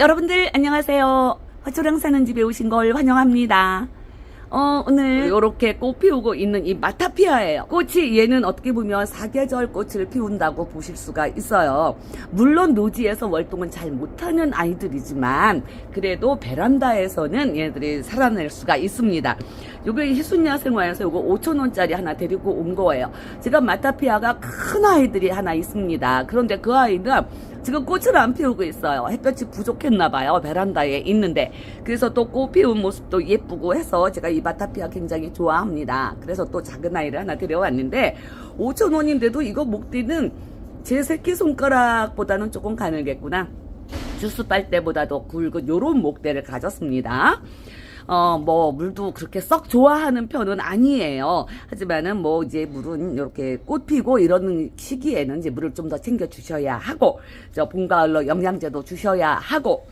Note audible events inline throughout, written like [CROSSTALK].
여러분들 안녕하세요. 화초량 사는 집에 오신 걸 환영합니다. 어, 오늘 이렇게 꽃 피우고 있는 이 마타피아예요. 꽃이 얘는 어떻게 보면 사계절 꽃을 피운다고 보실 수가 있어요. 물론 노지에서 월동은 잘 못하는 아이들이지만 그래도 베란다에서는 얘네들이 살아낼 수가 있습니다. 요게 희순야 생활에서 요거 5천원짜리 하나 데리고 온 거예요. 제가 마타피아가 큰 아이들이 하나 있습니다. 그런데 그 아이는 지금 꽃을 안 피우고 있어요. 햇볕이 부족했나 봐요. 베란다에 있는데. 그래서 또 꽃 피운 모습도 예쁘고 해서 제가 이 마타피아 굉장히 좋아합니다. 그래서 또 작은 아이를 하나 데려왔는데 5,000원인데도 이거 목뒤는 제 새끼손가락보다는 조금 가늘겠구나. 주스 빨대보다도 굵은 요런 목대를 가졌습니다. 어, 뭐, 물도 그렇게 썩 좋아하는 편은 아니에요. 하지만은 뭐, 이제 물은 이렇게 꽃 피고 이런 시기에는 이제 물을 좀 더 챙겨 주셔야 하고, 저 봄, 가을로 영양제도 주셔야 하고,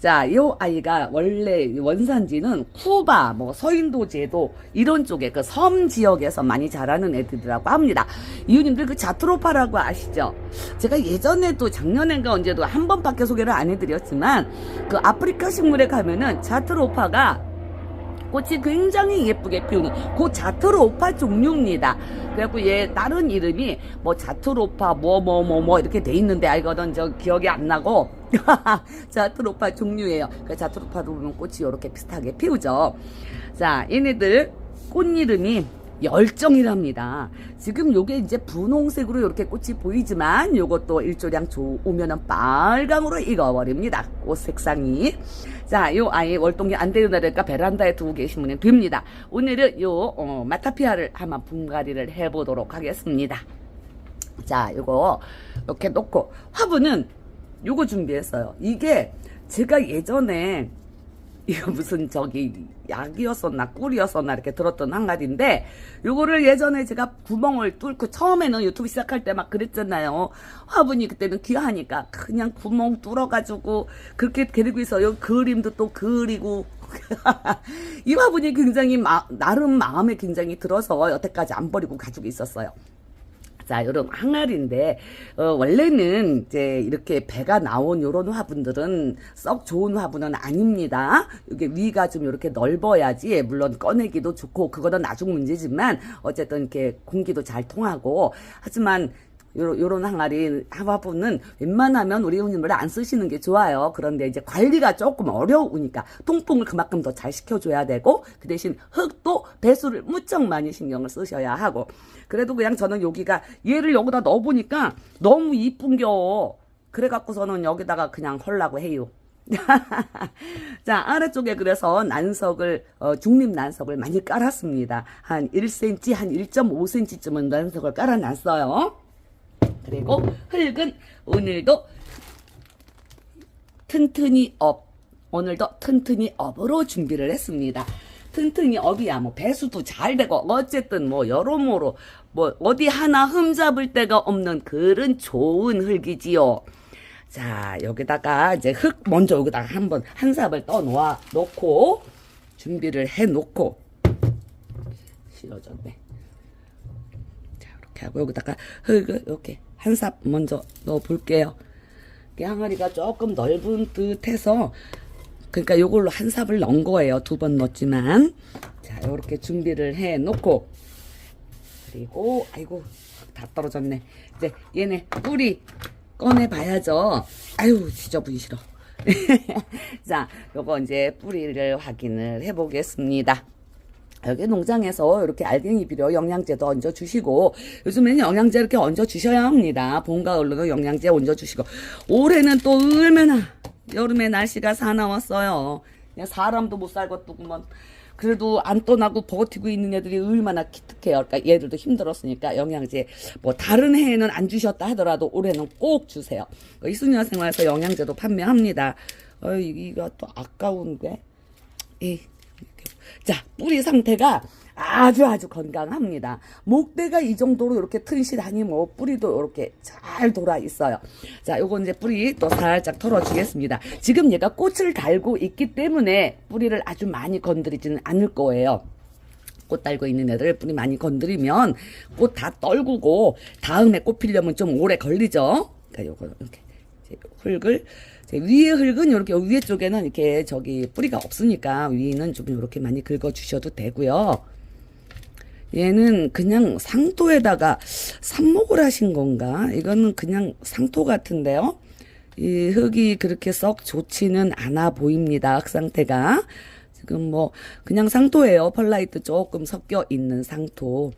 자, 요 아이가 원래 원산지는 쿠바, 뭐 서인도 제도 이런 쪽에 그 섬 지역에서 많이 자라는 애들이라고 합니다. 이웃님들 그 자트로파라고 아시죠? 제가 예전에도 작년엔가 언제도 한 번밖에 소개를 안 해드렸지만 그 아프리카 식물에 가면은 자트로파가 꽃이 굉장히 예쁘게 피우는 그 자트로파 종류입니다. 그래갖고 얘 다른 이름이 뭐 자트로파 뭐 뭐 뭐 뭐 이렇게 돼 있는데 알거든 저 기억이 안 나고 [LAUGHS] 자트로파 종류예요. 그 자트로파도 보면 꽃이 이렇게 비슷하게 피우죠. 자 얘네들 꽃 이름이 열정이랍니다. 지금 요게 이제 분홍색으로 이렇게 꽃이 보이지만 요것도 일조량 좋으면은 빨강으로 익어버립니다. 꽃 색상이. 자, 요 아이 월동이 안 되는 날이니까 베란다에 두고 계시면 됩니다. 오늘은 요, 어, 마타피아를 한번 분갈이를 해보도록 하겠습니다. 자, 요거 이렇게 놓고 화분은 요거 준비했어요. 이게 제가 예전에 이거 무슨 저기 약이었었나 꿀이었었나 이렇게 들었던 한 가지인데 요거를 예전에 제가 구멍을 뚫고 처음에는 유튜브 시작할 때 막 그랬잖아요. 화분이 그때는 귀하니까 그냥 구멍 뚫어가지고 그렇게 데리고 있어요. 그림도 또 그리고 [LAUGHS] 이 화분이 굉장히 마- 나름 마음에 굉장히 들어서 여태까지 안 버리고 가지고 있었어요. 자, 요런 항아리인데, 어, 원래는 이제 이렇게 배가 나온 요런 화분들은 썩 좋은 화분은 아닙니다. 이게 위가 좀 이렇게 넓어야지, 물론 꺼내기도 좋고, 그거는 나중 문제지만, 어쨌든 이렇게 공기도 잘 통하고, 하지만, 요런, 요런 항아리 화분은 웬만하면 우리 형님을 안 쓰시는 게 좋아요. 그런데 이제 관리가 조금 어려우니까 통풍을 그만큼 더 잘 시켜줘야 되고 그 대신 흙도 배수를 무척 많이 신경을 쓰셔야 하고 그래도 그냥 저는 여기가 얘를 여기다 넣어보니까 너무 이쁜겨. 그래갖고서는 여기다가 그냥 헐라고 해요. [LAUGHS] 자, 아래쪽에 그래서 난석을, 어, 중립 난석을 많이 깔았습니다. 한 1cm, 한 1.5cm쯤은 난석을 깔아놨어요. 그리고 흙은 오늘도 튼튼히 업. 오늘도 튼튼히 업으로 준비를 했습니다. 튼튼히 업이야 뭐 배수도 잘 되고 어쨌든 뭐 여러모로 뭐 어디 하나 흠잡을 데가 없는 그런 좋은 흙이지요. 자 여기다가 이제 흙 먼저 여기다가 한번 한 삽을 떠 놓아 놓고 준비를 해 놓고 실어졌네. 자, 이렇게 하고 여기다가 흙을 이렇게 한 삽 먼저 넣어 볼게요. 이 항아리가 조금 넓은 듯 해서 그러니까 요걸로 한 삽을 넣은 거예요. 두 번 넣었지만 자, 이렇게 준비를 해 놓고 그리고 아이고 다 떨어졌네. 이제 얘네 뿌리 꺼내 봐야죠. 아유, 지저분히 싫어. [LAUGHS] 자, 요거 이제 뿌리를 확인을 해 보겠습니다. 여기 농장에서 이렇게 알갱이 비료 영양제도 얹어 주시고 요즘에는 영양제 이렇게 얹어 주셔야 합니다. 봄 가을로도 영양제 얹어 주시고 올해는 또 얼마나 여름에 날씨가 사나웠어요. 그냥 사람도 못 살겠더구먼. 그래도 안 떠나고 버티고 있는 애들이 얼마나 기특해요. 그러니까 얘들도 힘들었으니까 영양제 뭐 다른 해에는 안 주셨다 하더라도 올해는 꼭 주세요. 이순여 생활에서 영양제도 판매합니다. 어, 이거 또 아까운데. 이 자, 뿌리 상태가 아주 아주 건강합니다. 목대가 이 정도로 이렇게 튼실하니 뭐 뿌리도 이렇게 잘 돌아 있어요. 자, 요거 이제 뿌리 또 살짝 털어주겠습니다. 지금 얘가 꽃을 달고 있기 때문에 뿌리를 아주 많이 건드리지는 않을 거예요. 꽃 달고 있는 애들 뿌리 많이 건드리면 꽃 다 떨구고 다음에 꽃 피려면 좀 오래 걸리죠. 그러니까 요거 이렇게 흙을 위에 흙은 이렇게 위에 쪽에는 이렇게 저기 뿌리가 없으니까 위는 좀 이렇게 많이 긁어 주셔도 되고요. 얘는 그냥 상토에다가 삽목을 하신 건가? 이거는 그냥 상토 같은데요. 이 흙이 그렇게 썩 좋지는 않아 보입니다. 흙 상태가. 지금 뭐 그냥 상토예요. 펄라이트 조금 섞여 있는 상토.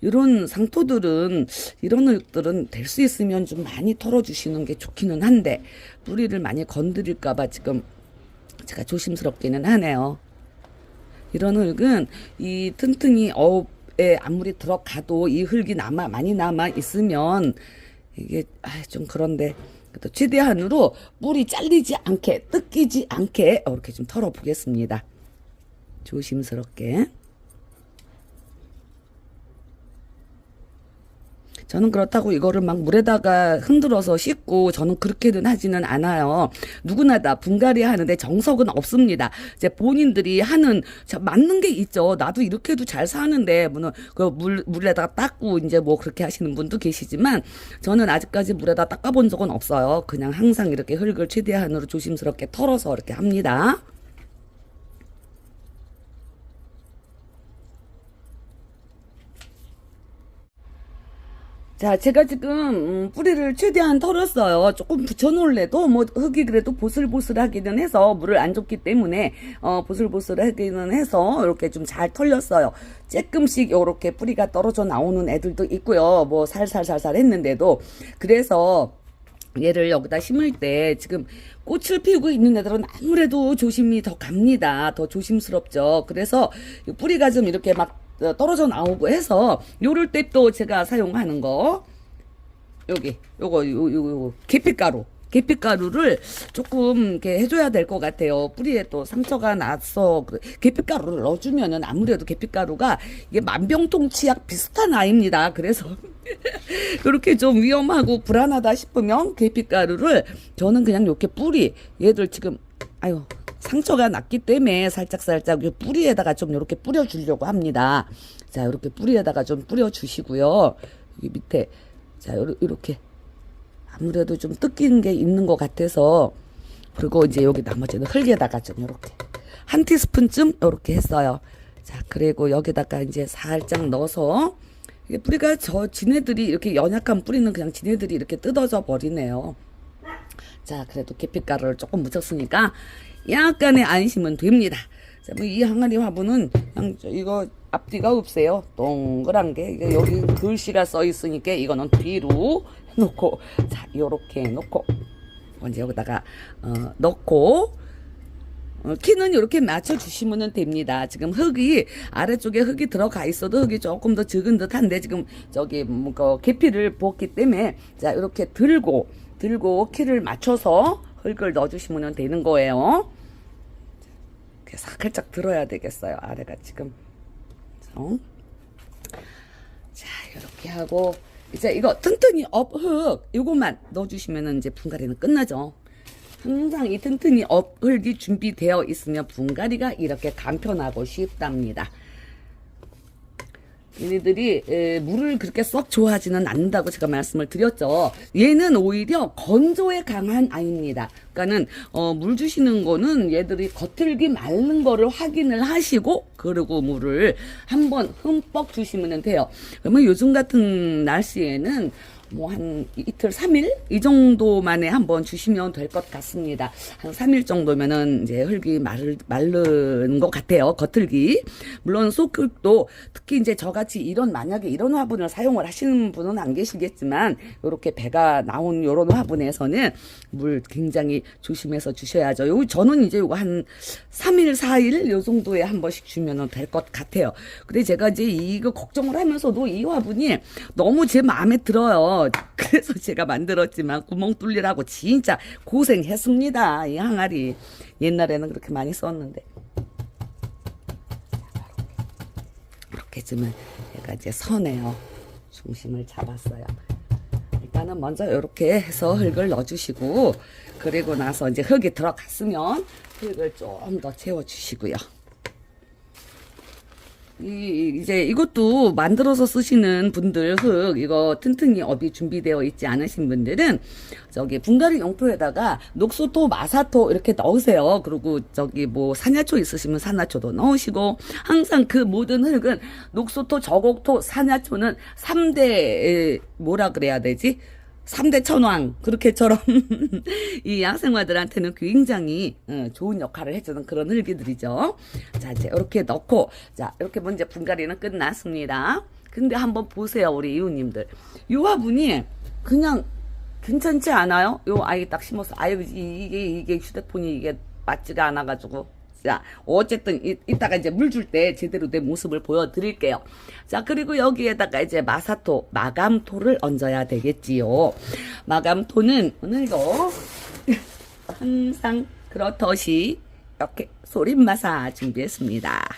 이런 상토들은 이런 흙들은 될 수 있으면 좀 많이 털어주시는 게 좋기는 한데 뿌리를 많이 건드릴까봐 지금 제가 조심스럽기는 하네요. 이런 흙은 이 튼튼이 어에 아무리 들어가도 이 흙이 남아 많이 남아 있으면 이게 아, 좀 그런데 최대한으로 뿌리 잘리지 않게 뜯기지 않게 이렇게 좀 털어 보겠습니다. 조심스럽게. 저는 그렇다고 이거를 막 물에다가 흔들어서 씻고 저는 그렇게는 하지는 않아요. 누구나 다 분갈이 하는데 정석은 없습니다. 이제 본인들이 하는 자, 맞는 게 있죠. 나도 이렇게 해도 잘 사는데 물론 그물 물에다가 닦고 이제 뭐 그렇게 하시는 분도 계시지만 저는 아직까지 물에다 닦아본 적은 없어요. 그냥 항상 이렇게 흙을 최대한으로 조심스럽게 털어서 이렇게 합니다. 자, 제가 지금 음, 뿌리를 최대한 털었어요. 조금 붙여놓을래도 뭐 흙이 그래도 보슬보슬하기는 해서 물을 안 줬기 때문에 어, 보슬보슬하기는 해서 이렇게 좀 잘 털렸어요. 조금씩 이렇게 뿌리가 떨어져 나오는 애들도 있고요. 뭐 살살살살 했는데도 그래서 얘를 여기다 심을 때 지금 꽃을 피우고 있는 애들은 아무래도 조심이 더 갑니다. 더 조심스럽죠. 그래서 이 뿌리가 좀 이렇게 막 떨어져 나오고 해서 요럴 때 또 제가 사용하는 거 여기 요거 요, 요, 요 계피가루 계피가루를 조금 이렇게 해줘야 될 것 같아요. 뿌리에 또 상처가 나서 그 계피가루를 넣어주면은 아무래도 계피가루가 이게 만병통치약 비슷한 아이입니다. 그래서 [LAUGHS] 그렇게 좀 위험하고 불안하다 싶으면 계피가루를 저는 그냥 이렇게 뿌리 얘들 지금 아유 상처가 났기 때문에 살짝 살짝 이 뿌리에다가 좀 이렇게 뿌려 주려고 합니다. 자 이렇게 뿌리에다가 좀 뿌려 주시고요. 여기 밑에 자 이렇게 아무래도 좀 뜯긴 게 있는 것 같아서 그리고 이제 여기 나머지는 흙에다가 좀 이렇게 한 티스푼쯤 이렇게 했어요. 자 그리고 여기다가 이제 살짝 넣어서 이게 뿌리가 저 지네들이 이렇게 연약한 뿌리는 그냥 지네들이 이렇게 뜯어져 버리네요. 자 그래도 계피가루를 조금 묻혔으니까 약간의 안심은 됩니다. 자, 뭐이 항아리 화분은 이거 앞뒤가 없어요. 동그란 게 여기 글씨가 써 있으니까 이거는 뒤로 놓고 자 요렇게 놓고 먼저 여기다가 어, 넣고 어, 키는 이렇게 맞춰 주시면 됩니다. 지금 흙이 아래쪽에 흙이 들어가 있어도 흙이 조금 더 적은 듯한데 지금 저기 뭐그 계피를 부었기 때문에 자 이렇게 들고 들고 키를 맞춰서 흙을 넣어주시면 되는 거예요. 살짝 들어야 되겠어요. 아래가 지금 어? 자 이렇게 하고 이제 이거 튼튼히 업흙 이것만 넣어주시면 이제 분갈이는 끝나죠. 항상 이 튼튼히 업흙이 준비되어 있으면 분갈이가 이렇게 간편하고 쉽답니다. 얘네들이 에, 물을 그렇게 썩 좋아하지는 않는다고 제가 말씀을 드렸죠. 얘는 오히려 건조에 강한 아이입니다. 그러니까는 어, 물 주시는 거는 얘들이 겉흙이 마른 거를 확인을 하시고 그리고 물을 한번 흠뻑 주시면 돼요. 그러면 요즘 같은 날씨에는 뭐 한 이틀, 삼일이 정도 만에 한번 주시면 될 것 같습니다. 한 삼 일 정도면은 이제 흙이 마를, 마른 것 같아요. 겉흙이. 물론 속흙도 특히 이제 저같이 이런 만약에 이런 화분을 사용을 하시는 분은 안 계시겠지만 이렇게 배가 나온 이런 화분에서는 물 굉장히 조심해서 주셔야죠. 요 저는 이제 요거 한 3일, 4일 요 정도에 한 번씩 주면은 될 것 같아요. 근데 제가 이제 이거 걱정을 하면서도 이 화분이 너무 제 마음에 들어요. 그래서 제가 만들었지만 구멍 뚫리라고 진짜 고생했습니다. 이 항아리. 옛날에는 그렇게 많이 썼는데. 이렇게 쯤은 얘가 이제 서네요. 중심을 잡았어요. 일단은 먼저 이렇게 해서 흙을 넣어주시고 그리고 나서 이제 흙이 들어갔으면 흙을 좀 더 채워주시고요. 이, 이제 이것도 만들어서 쓰시는 분들 흙 이거 튼튼히 업이 준비되어 있지 않으신 분들은 저기 분갈이 용토에다가 녹소토 마사토 이렇게 넣으세요. 그리고 저기 뭐 산야초 있으시면 산야초도 넣으시고 항상 그 모든 흙은 녹소토 저곡토 산야초는 3대 뭐라 그래야 되지? 3대 천왕 그렇게처럼 [LAUGHS] 이 양생화들한테는 굉장히 어, 좋은 역할을 해주는 그런 흙이들이죠. 자 이제 이렇게 넣고 자 이렇게 먼저 분갈이는 끝났습니다. 근데 한번 보세요 우리 이웃님들 이 화분이 그냥 괜찮지 않아요? 요 아이 딱 심어서 아유 이- 이게 이게 휴대폰이 이게 맞지가 않아가지고 자 어쨌든 이, 이따가 이제 물 줄 때 제대로 된 모습을 보여드릴게요. 자 그리고 여기에다가 이제 마사토 마감토를 얹어야 되겠지요. 마감토는 오늘도 [LAUGHS] 항상 그렇듯이 이렇게 소림마사 준비했습니다.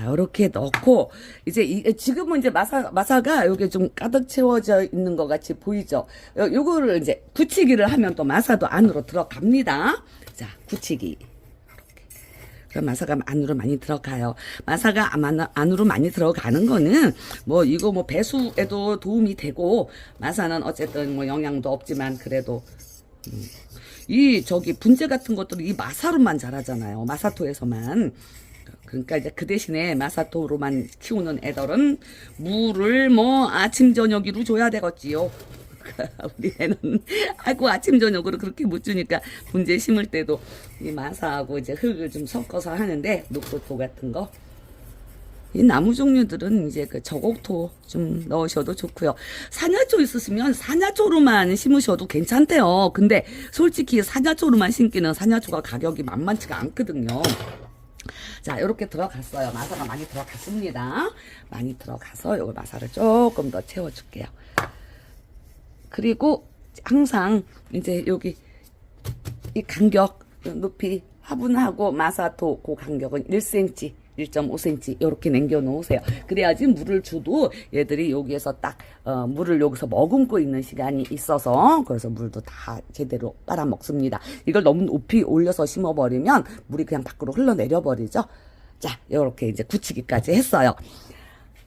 자, 이렇게 넣고 이제 이, 지금은 이제 마사 마사가 여기 좀 가득 채워져 있는 것 같이 보이죠. 요, 요거를 이제 굳히기를 하면 또 마사도 안으로 들어갑니다. 자, 굳히기. 그럼 마사가 안으로 많이 들어가요. 마사가 안- 안으로 많이 들어가는 거는 뭐 이거 뭐 배수에도 도움이 되고 마사는 어쨌든 뭐 영양도 없지만 그래도 음, 이 저기 분재 같은 것들은 이 마사로만 자라잖아요. 마사토에서만. 그러니까 이제 그 대신에 마사토로만 키우는 애들은 물을 뭐 아침 저녁으로 줘야 되겠지요. 우리 애는 아이고 아침 저녁으로 그렇게 못 주니까 분재 심을 때도 이 마사하고 이제 흙을 좀 섞어서 하는데 녹소토 같은 거. 이 나무 종류들은 이제 그 저곡토 좀 넣으셔도 좋고요. 산야초 있으시면 산야초로만 심으셔도 괜찮대요. 근데 솔직히 산야초로만 심기는 산야초가 가격이 만만치가 않거든요. 자, 이렇게 들어갔어요. 마사가 많이 들어갔습니다. 많이 들어가서 요거 마사를 조금 더 채워줄게요. 그리고 항상 이제 여기 이 간격 높이 화분하고 마사토 그 간격은 1cm 1.5cm 이렇게 남겨 놓으세요. 그래야지 물을 줘도 얘들이 여기에서 딱 어, 물을 여기서 머금고 있는 시간이 있어서 그래서 물도 다 제대로 빨아 먹습니다. 이걸 너무 높이 올려서 심어 버리면 물이 그냥 밖으로 흘러내려 버리죠. 자, 이렇게 이제 굳히기까지 했어요.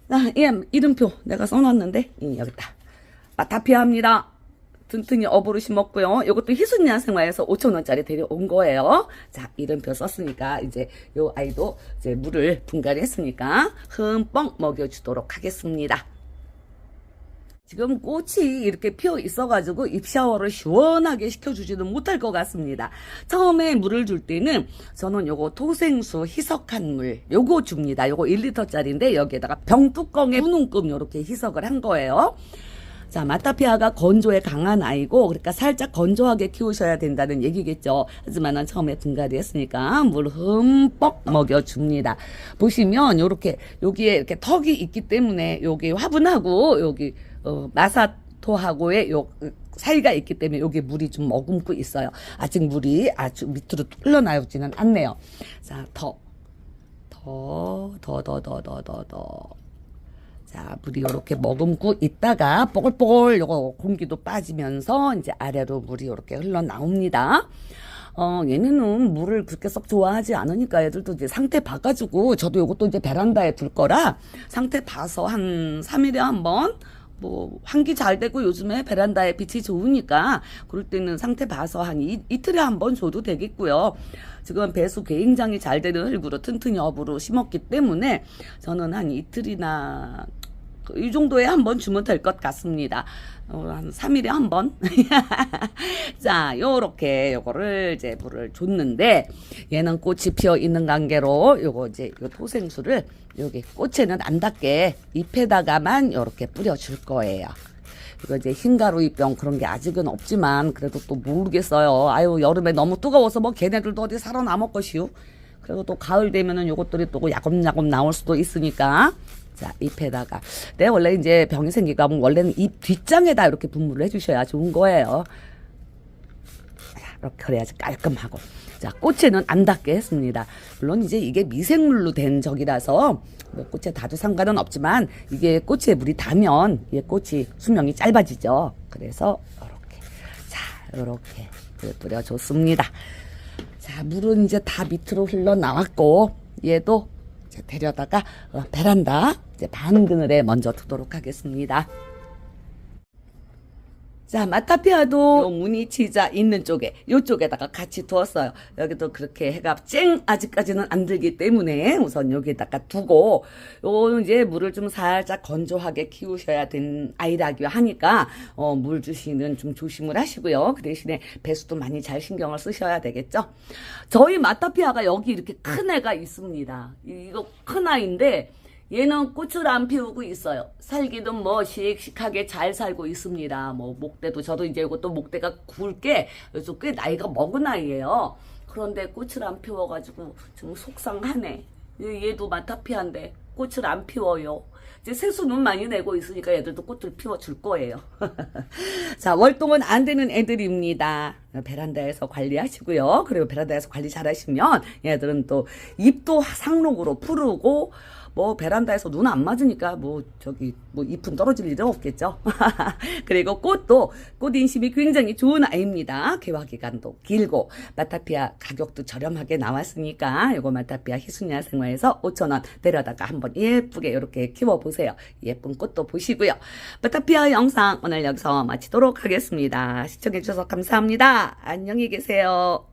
아, 예, 이름표 내가 써놨는데 예, 여기 있다. 마타피아입니다. 튼튼히 어부로 심었고요. 이것도 희순야 생활에서 5천원짜리 데려온 거예요. 자, 이름표 썼으니까 이제 요 아이도 이제 물을 분갈이 했으니까 흠뻑 먹여주도록 하겠습니다. 지금 꽃이 이렇게 피어 있어가지고 잎 샤워를 시원하게 시켜주지는 못할 것 같습니다. 처음에 물을 줄 때는 저는 요거 토생수 희석한 물 요거 줍니다. 요거 1리터짜리인데 여기에다가 병뚜껑에 분웅금 요렇게 희석을 한 거예요. 자, 마타피아가 건조에 강한 아이고, 그러니까 살짝 건조하게 키우셔야 된다는 얘기겠죠. 하지만은 처음에 분갈이 했으니까 물 흠뻑 먹여줍니다. 보시면, 요렇게, 여기에 이렇게 턱이 있기 때문에, 여기 화분하고, 여기, 어, 마사토하고의 요, 사이가 있기 때문에 여기 물이 좀 머금고 있어요. 아직 물이 아주 밑으로 흘러나오지는 않네요. 자, 더, 더, 더, 더, 더, 더, 더, 더. 자, 물이 이렇게 머금고 있다가 뽀글뽀글 요거 공기도 빠지면서 이제 아래로 물이 이렇게 흘러나옵니다. 어, 얘네는 물을 그렇게 썩 좋아하지 않으니까 애들도 이제 상태 봐가지고 저도 요것도 이제 베란다에 둘 거라 상태 봐서 한 3일에 한 번, 뭐, 환기 잘 되고 요즘에 베란다에 빛이 좋으니까 그럴 때는 상태 봐서 한 이, 이틀에 한 번 줘도 되겠고요. 지금 배수 굉장히 잘 되는 흙으로 튼튼히 업으로 심었기 때문에 저는 한 이틀이나 그 이 정도에 한 번 주면 될 것 같습니다. 어, 한 3일에 한 번. [LAUGHS] 자, 요렇게 요거를 이제 물을 줬는데 얘는 꽃이 피어 있는 관계로 요거 이제 요 토생수를 여기 꽃에는 안 닿게 잎에다가만 요렇게 뿌려 줄 거예요. 이거 이제 흰가루이병 그런 게 아직은 없지만 그래도 또 모르겠어요. 아유 여름에 너무 뜨거워서 뭐 걔네들도 어디 살아남을 것이요. 그리고 또 가을 되면은 요것들이 또 야곱야곱 나올 수도 있으니까 자 잎에다가 내 원래 이제 병이 생기가 면 원래는 잎 뒷장에다 이렇게 분무를 해주셔야 좋은 거예요. 자, 이렇게 그래야지 깔끔하고. 자, 꽃에는 안 닿게 했습니다. 물론 이제 이게 미생물로 된 적이라서 뭐 꽃에 닿도 상관은 없지만 이게 꽃에 물이 닿으면 이게 꽃이 수명이 짧아지죠. 그래서 이렇게 자, 이렇게 뿌려줬습니다. 자, 물은 이제 다 밑으로 흘러나왔고, 얘도 데려다가 어, 베란다 이제 반 그늘에 먼저 두도록 하겠습니다. 자, 마타피아도 요 무늬 치자 있는 쪽에, 요쪽에다가 같이 두었어요. 여기도 그렇게 해가 쨍! 아직까지는 안 들기 때문에 우선 여기에다가 두고, 요 이제 물을 좀 살짝 건조하게 키우셔야 된 아이라고 하니까, 어, 물 주시는 좀 조심을 하시고요. 그 대신에 배수도 많이 잘 신경을 쓰셔야 되겠죠. 저희 마타피아가 여기 이렇게 큰 애가 있습니다. 이- 이거 큰 아이인데, 얘는 꽃을 안 피우고 있어요. 살기도 뭐 씩씩하게 잘 살고 있습니다. 뭐 목대도 저도 이제 이것도 목대가 굵게 그래서 꽤 나이가 먹은 아이예요. 그런데 꽃을 안 피워가지고 좀 속상하네. 얘- 얘도 마타피아인데 꽃을 안 피워요. 이제 세수는 많이 내고 있으니까 얘들도 꽃을 피워줄 거예요. [LAUGHS] 자, 월동은 안 되는 애들입니다. 베란다에서 관리하시고요. 그리고 베란다에서 관리 잘 하시면 얘들은 또 잎도 상록으로 푸르고 뭐 베란다에서 눈 안 맞으니까 뭐 저기 뭐 잎은 떨어질 일은 없겠죠. [LAUGHS] 그리고 꽃도 꽃 인심이 굉장히 좋은 아이입니다. 개화 기간도 길고 마타피아 가격도 저렴하게 나왔으니까 요거 마타피아 희순야 생화에서 5,000원 내려다가 한번 예쁘게 이렇게 키워 보세요. 예쁜 꽃도 보시고요. 마타피아 영상 오늘 여기서 마치도록 하겠습니다. 시청해 주셔서 안녕히 계세요.